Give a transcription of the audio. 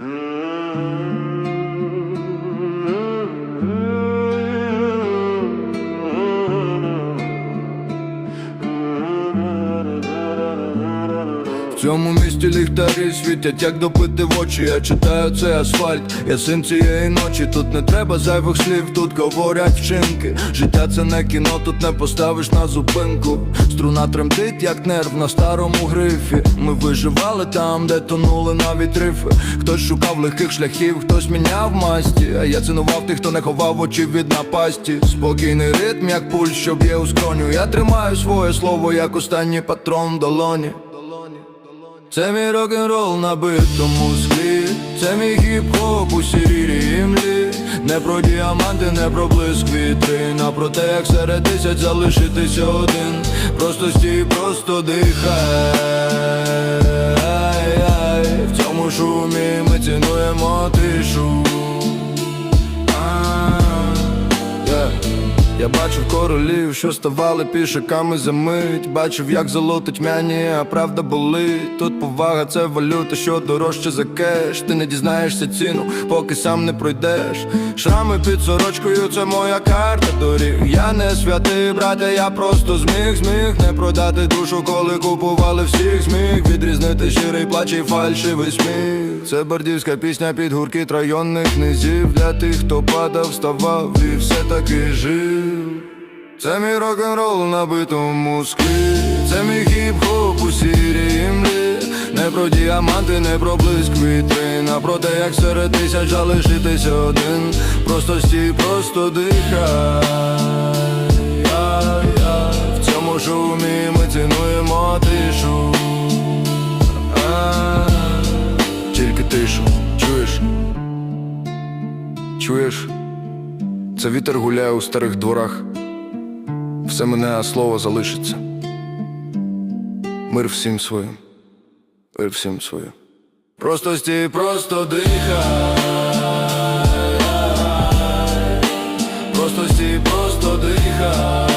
Mm-hmm. Цьому місті ліхтарі світять, як допити в очі. Я читаю цей асфальт, я син цієї ночі. Тут не треба зайвих слів, тут говорять вчинки. Життя це не кіно, тут не поставиш на зупинку. Струна тремтить, як нерв на старому грифі. Ми виживали там, де тонули навіть рифи. Хтось шукав легких шляхів, хтось міняв масті. А я цінував тих, хто не ховав очі від напасті. Спокійний ритм, як пульс, що б'є у скроню. Я тримаю своє слово, як останній патрон в долоні. Це мій рок-н-рол на битому склі. Це мій хіп-хоп у сірій імлі. Не про діаманти, не про блиск вітрин А про те, як серед тисяч залишитися один. Просто стій, просто дихай. В цьому шумі ми цінуємо тишу Я бачив королів, що ставали пішаками за мить. Бачив, як золотить мяні, а правда болить. Тут повага це валюта, що дорожче за кеш. Ти не дізнаєшся ціну, поки сам не пройдеш. Шрами під сорочкою, це моя карта доріг. Я не святий, брате, я просто зміг, зміг Не продати душу, коли купували всіх. Зміг Відрізнити щирий плач і фальшивий сміх. Це бардівська пісня під гуркіт районних низів. Для тих, хто падав, вставав і все таки жив це мій рок-н-рол на битому склі Це мій хіп-хоп у сірій імлі Не про діаманти, не про блиск вітрин А про те, як серед тисяч залишитися один Просто стій, просто дихай Я-я. В цьому шумі ми цінуємо тишу А, Тільки тишу, чуєш? Чуєш? Це вітер гуляє у старих дворах все мене, слово залишиться. Мир всім своїм, мир всім своїм. Просто стій, просто дихай. Просто стій, просто дихай.